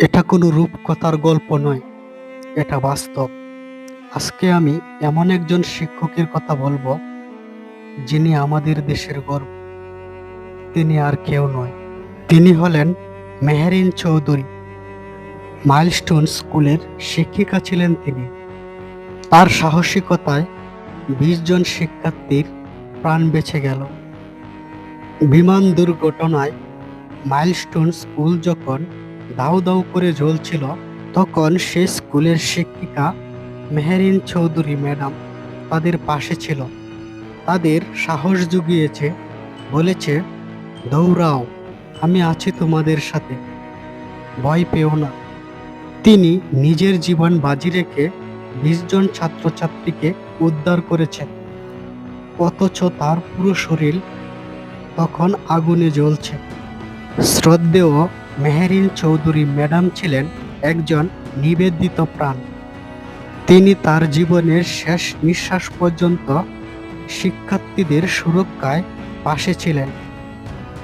এটা কোনো রূপকথার গল্প নয়, এটা বাস্তব। আজকে আমি এমন একজন শিক্ষকের কথা বলব, যিনি আমাদের দেশের গর্ব। তিনি আর কেউ নয়। তিনি হলেন মেহরিন চৌধুরী। মাইলস্টোন স্কুলের শিক্ষিকা ছিলেন তিনি। তার সাহসিকতায় বিশ জন শিক্ষার্থীর প্রাণ বেঁচে গেল। বিমান দুর্ঘটনায় মাইলস্টোন স্কুল যখন দাউ দাউ করে জ্বলছিল, তখন সে স্কুলের শিক্ষিকা মেহেরিন চৌধুরী ম্যাডাম তাদের পাশে ছিল। তাদের সাহস জুগিয়েছে, বলেছে, দৌড়াও, আমি আছি তোমাদের সাথে, ভয় পেও না। তিনি নিজের জীবন বাজি রেখে বিশ জন ছাত্রছাত্রীকে উদ্ধার করেছেন। অথচ তার পুরো শরীর তখন আগুনে জ্বলছে। শ্রদ্ধেয় মেহেরিন চৌধুরী ম্যাডাম ছিলেন একজন নিবেদিত প্রাণ। তিনি তার জীবনের শেষ নিঃশ্বাস পর্যন্ত শিক্ষার্থীদের সুরক্ষায় পাশে ছিলেন।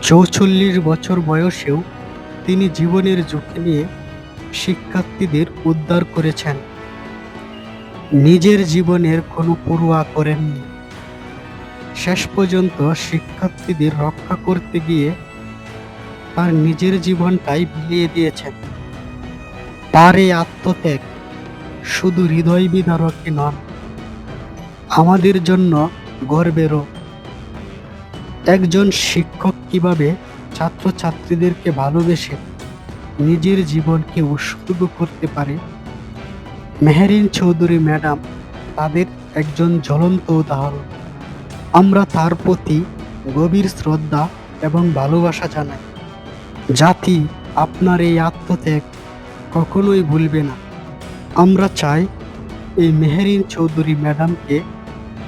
চৌচল্লিশ বছর বয়সেও তিনি জীবনের ঝুঁকি নিয়ে শিক্ষার্থীদের উদ্ধার করেছেন। নিজের জীবনের কোনো পড়ুয়া করেননি। শেষ পর্যন্ত শিক্ষার্থীদের রক্ষা করতে গিয়ে তার নিজের জীবনটাই বিলিয়ে দিয়েছেন। তার এই আত্মত্যাগ শুধু হৃদয় বিদারকই নন আমাদের জন্য গর্বেরও। একজন শিক্ষক কীভাবে ছাত্রছাত্রীদেরকে ভালোবেসে নিজের জীবনকে উৎসর্গ করতে পারে? মেহেরিন চৌধুরী ম্যাডাম তাদের একজন জ্বলন্ত উদাহরণ। আমরা তার প্রতি গভীর শ্রদ্ধা এবং ভালোবাসা জানাই। জাতি আপনার এই আত্মত্যাগ কখনোই ভুলবে না। আমরা চাই এই মেহেরিন চৌধুরী ম্যাডামকে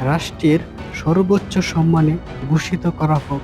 রাষ্ট্রের সর্বোচ্চ সম্মানে ভূষিত করা হোক।